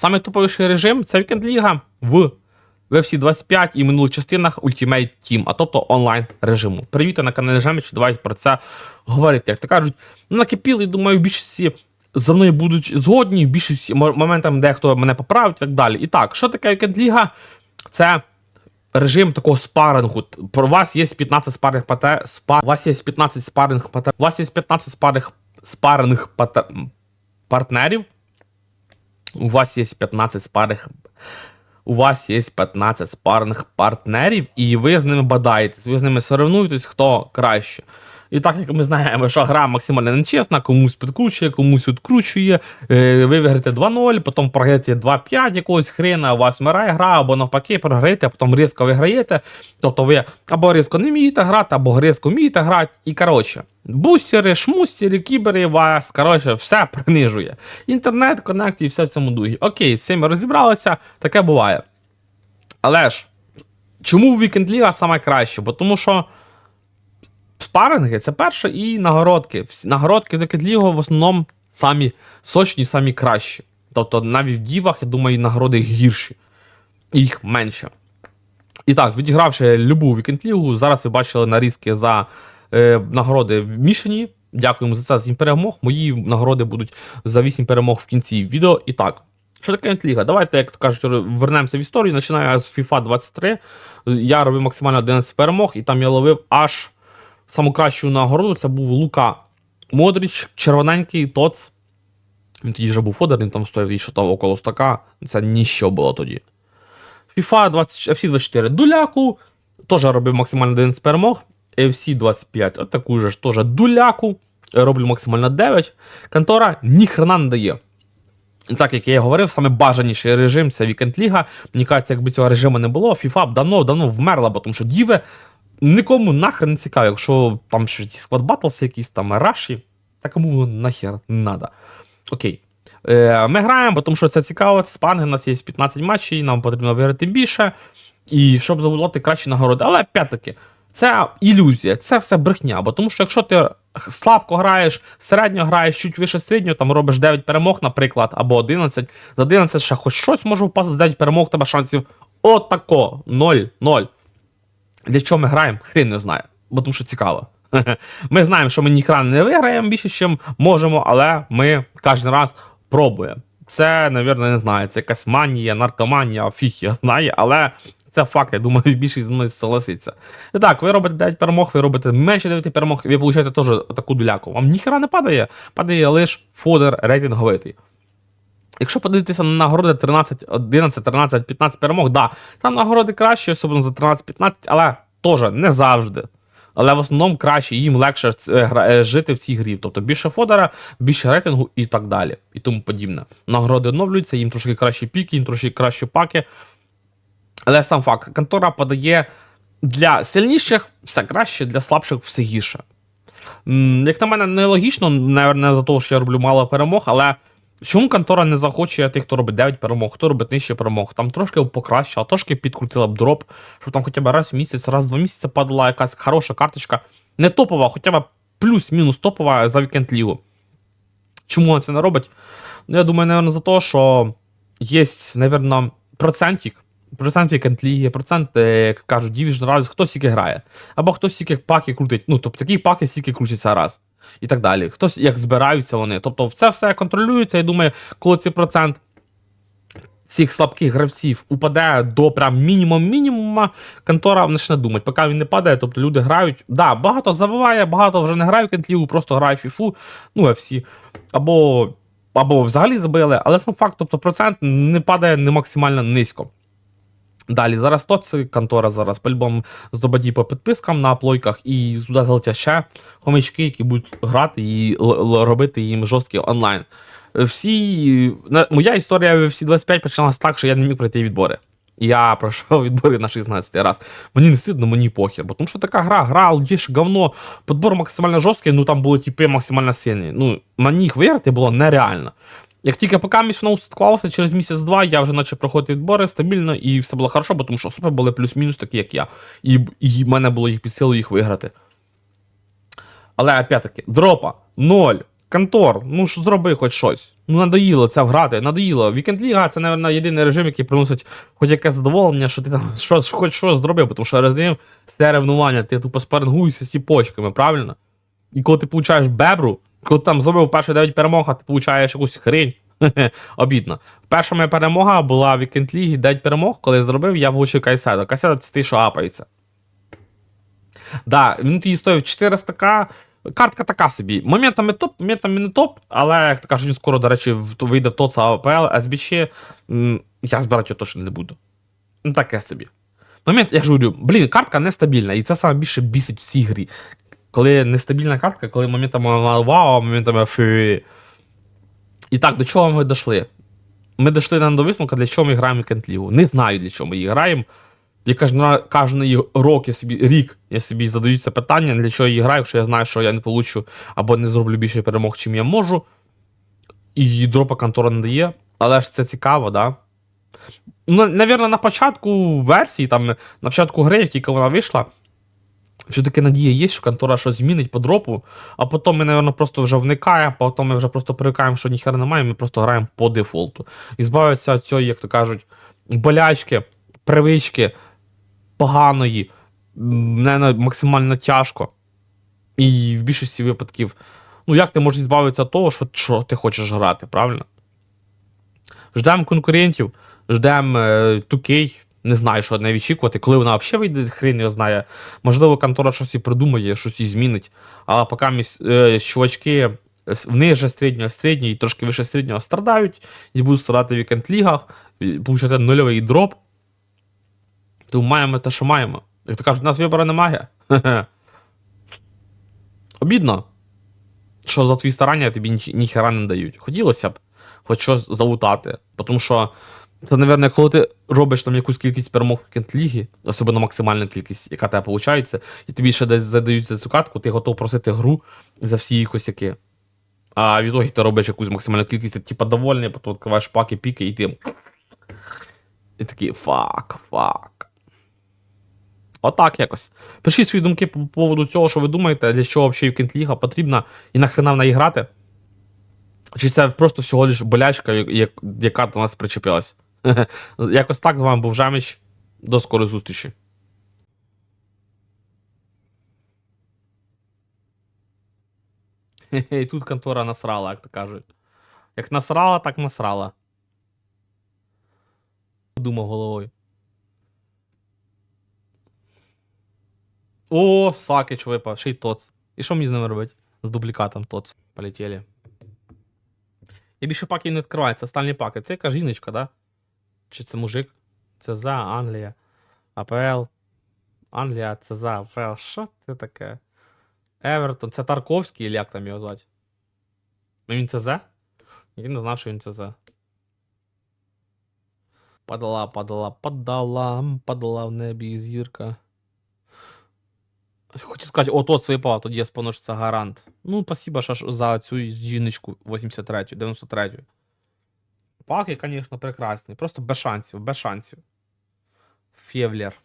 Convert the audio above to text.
Саме топовіший режим це Weekend Ліга в UFC 25 і минулих частинах Ultimate Team, а тобто онлайн режиму. Привіт на каналі Жеміч, давайте про це говорити. Як то кажуть, накипіли, думаю, в більшості зі мною будуть згодні, в більшості мо- моментам дехто мене поправить і так далі. І так, що таке Weekend Ліга? Це режим такого спарингу. Про вас є 15 спаринг пате... спа... У вас є 15 спаринг пате... У вас є 15 спаринг спаринг пате... партнерів. У вас є 15 спарих. у вас є 15 спарних партнерів, і ви з ними бадаєтесь, ви з ними соревнуєтесь, хто краще. І так як ми знаємо, що гра максимально нечесна, комусь підкручує, комусь відкручує, е, ви виграєте 2-0, потім програєте 2-5 якогось хрена, у вас вмирає гра, або навпаки, програєте, а потім різко виграєте. Тобто ви або різко не вмієте грати, або різко вмієте грати. І коротше, бустери, шмустери, кібери вас, коротше, все принижує. Інтернет, коннект і все в цьому дугі. Окей, з цим розібралися, таке буває. Але ж, чому Weekend Ліга саме краще? Бо тому що спаринги це перше і нагородки. Нагородки з Weekend в основному самі сочні, самі кращі. Тобто навіть в дівах, я думаю, нагороди гірші. Їх менше. І так, відігравши любу Weekend Лігу, зараз ви бачили нарізки за е, нагороди в Мішані. Дякуємо за це за 7 перемог. Мої нагороди будуть за 8 перемог в кінці відео. І так, що таке інтліга? Давайте, як то кажуть, вернемося в історію. Починаю з FIFA 23. Я робив максимально 11 перемог, і там я ловив аж саму кращу нагороду. Це був Лука Модріч, червоненький Тоц. Він тоді вже був фодер, він там стояв і що там около стака. Це ніщо було тоді. FIFA 20, FC 24 дуляку. Теж робив максимально 11 перемог. FC 25, от таку же ж теж дуляку. Роблю максимально 9. Контора ніхрена не дає. Так, як я і говорив, саме бажаніший режим це Weekend Ліга. Мені кажеться, якби цього режиму не було, FIFA б давно давно вмерла, бо тому що діви нікому нахер не цікаво, якщо там ще ті склад батлс якісь там раші, так кому воно нахер надо. Окей. Е, ми граємо, тому що це цікаво, це спанги, у нас є 15 матчів, нам потрібно виграти більше, і щоб забудувати кращі нагороди. Але опять-таки, це ілюзія, це все брехня. Бо тому що якщо ти слабко граєш, середньо граєш, чуть вище середнього, там робиш 9 перемог, наприклад, або 11, за 11 ще хоч щось може впасти, з 9 перемог, тебе шансів отако, 0, 0. Для чого ми граємо? Хрін не знає, бо тому що цікаво. Ми знаємо, що ми ніхрена не виграємо більше, ніж можемо, але ми кожен раз пробуємо. Це, напевно, не знаю, це якась манія, наркоманія, фіг я знає, але це факт, я думаю, більшість зі мною согласиться. І так, ви робите 9 перемог, ви робите менше 9 перемог, і ви получаєте теж таку дуляку. Вам ніхера не падає, падає лише фодер рейтинговий. Якщо подивитися на нагороди 13, 11, 13, 15 перемог, да, там нагороди краще, особливо за 13-15, але теж не завжди. Але в основному краще, їм легше е, е, жити в цій грі. Тобто більше фодера, більше рейтингу і так далі. І тому подібне. Нагороди оновлюються, їм трошки кращі піки, їм трошки кращі паки. Але сам факт, контора подає для сильніших все краще, для слабших все гірше. Як на мене, нелогічно, не за те, що я роблю мало перемог, але чому контора не захоче тих, хто робить 9 перемог, хто робить нижче перемог? Там трошки покращила, трошки підкрутила б дроп, щоб там хоча б раз в місяць, раз в два місяці падала якась хороша карточка. Не топова, хоча б плюс-мінус топова за вікенд лігу. Чому вона це не робить? Ну, я думаю, напевно, за те, що є, напевно, процентик. Процент вікенд ліги, процент, е, як кажуть, дівіж раз, хто стільки грає. Або хто стільки паки крутить. Ну, тобто такі паки стільки крутяться раз. І так далі. Хтось як збираються вони. Тобто, це все контролюється. Я думаю, коли цей процент цих слабких гравців упаде до прям мінімум мінімума, контора почне думати, поки він не падає, тобто люди грають. Да, багато забиває, багато вже не грають кентліву, просто грають фіфу, ну всі. Або, або взагалі забили, але сам факт, тобто процент не падає не максимально низько. Далі, зараз то це контора зараз по-любому здобаді по підпискам на плойках, і сюди залетять ще хомячки, які будуть грати і робити їм жорсткий онлайн. Всі, моя історія всі 25 почалася так, що я не міг пройти відбори. Я пройшов відбори на 16 раз. Мені не стидно, мені похер. Бо тому що така гра, гра, лутіш, говно, подбор максимально жорсткий, ну там були типи максимально сильні. Ну, на них виграти було нереально. Як тільки поки між воно устаткувалося, через місяць-два я вже почав проходити відбори стабільно і все було хорошо, тому що супер були плюс-мінус такі, як я. І, і в мене було їх під силу їх виграти. Але опять-таки, дропа 0, Контор, ну ж зроби хоч щось. Ну надоїло це грати, надоїло. Вікенд Ліга це, мабуть, єдиний режим, який приносить хоч якесь задоволення, що ти там щось, хоч щось зробив, тому що режим це ревнування, ти тупо спарингуєшся з ціпочками, правильно? І коли ти получаєш бебру, коли ти там зробив перші 9 перемог, а ти получаєш якусь хрень. Обідно. Перша моя перемога була в Вікенд Лігі 9 перемог, коли я зробив, я влучив Кайседо. Кайседо це той, що апається. Да, він тоді стоїв 400к. Картка така собі. Моментами топ, моментами не топ, але, як то кажуть, він скоро, до речі, вийде в ТОЦ АПЛ, СБЧ. Я збирати його точно не буду. Ну, таке собі. Момент, я ж говорю, блін, картка нестабільна, і це саме більше бісить в цій грі. Коли нестабільна картка, коли моментами вона вау, моментами фі. І так, до чого ми дійшли? Ми дійшли до висновку, для чого ми граємо в Кентлігу. Не знаю, для чого ми її граємо. Кожен, кожен рок, я собі, рік я собі задаю це питання, для чого я її граю, якщо я знаю, що я не получу або не зроблю більше перемог, чим я можу. І дропа контора не дає. Але ж це цікаво, да? Ну, навірно, на початку версії, там, на початку гри, як тільки вона вийшла, все-таки надія є, що контора щось змінить по дропу, а потім ми, напевно, просто вже вникаємо, потім ми вже просто привикаємо, що ніхера немає, ми просто граємо по дефолту. І збавитися від цієї, як то кажуть, болячки, привички поганої, наверно, максимально тяжко. І в більшості випадків, ну як ти можеш збавитися від того, що, що ти хочеш грати, правильно? Ждемо конкурентів, ждемо е, 2K, не знаю, що не відчікувати. Коли вона взагалі вийде, хрен його знає. Можливо, контора щось і придумає, щось і змінить. А поки міс- е, чувачки с- ниже середнього, середнього і трошки вище середнього страдають, і будуть страдати в вікенд-лігах, получати нульовий дроп. То маємо те, що маємо. Як то кажуть, у нас вибору немає. Обідно, що за твої старання тобі ні, ніхера не дають. Хотілося б хоч щось залутати. Тому що це, напевно, коли ти робиш там якусь кількість перемог в кентлігі, особливо максимальна кількість, яка тебе виходить, і тобі ще десь задають за цю катку, ти готов просити гру за всі її косяки. А в ітогі ти робиш якусь максимальну кількість, ти, типа довольний, потім відкриваєш паки, піки, і ти. І такий фак, фак. Отак якось. Пишіть свої думки по поводу цього, що ви думаєте, для чого взагалі Кентліга потрібна і нахрена в неї грати. Чи це просто всього лиш болячка, яка до нас причепилась? Якось так з вами був Жаміч. До скорої зустрічі. І тут контора насрала, як то кажуть. Як насрала, так насрала. Думав головою. О, Сакич випав, ще й тоц. І що мені з ними робити? З дублікатом тоц. Полетіли. Я більше паків не відкриваю, це стальні паки. Це яка жіночка, да? Чи це мужик? Це за Англія. АПЛ. Англія, це за АПЛ. Що це таке? Евертон, це Тарковський, или як там його звати? Ну він ЦЗ? Я не знав, що він ЦЗ. Падала, падала, падала, падала в небі зірка. Хочу сказати, от от випав, тоді я спону, це гарант. Ну, спасибо що за цю жіночку 83-ю, 93-ю. Паки, звісно, прекрасні. Просто без шансів, без шансів. Фєвлер.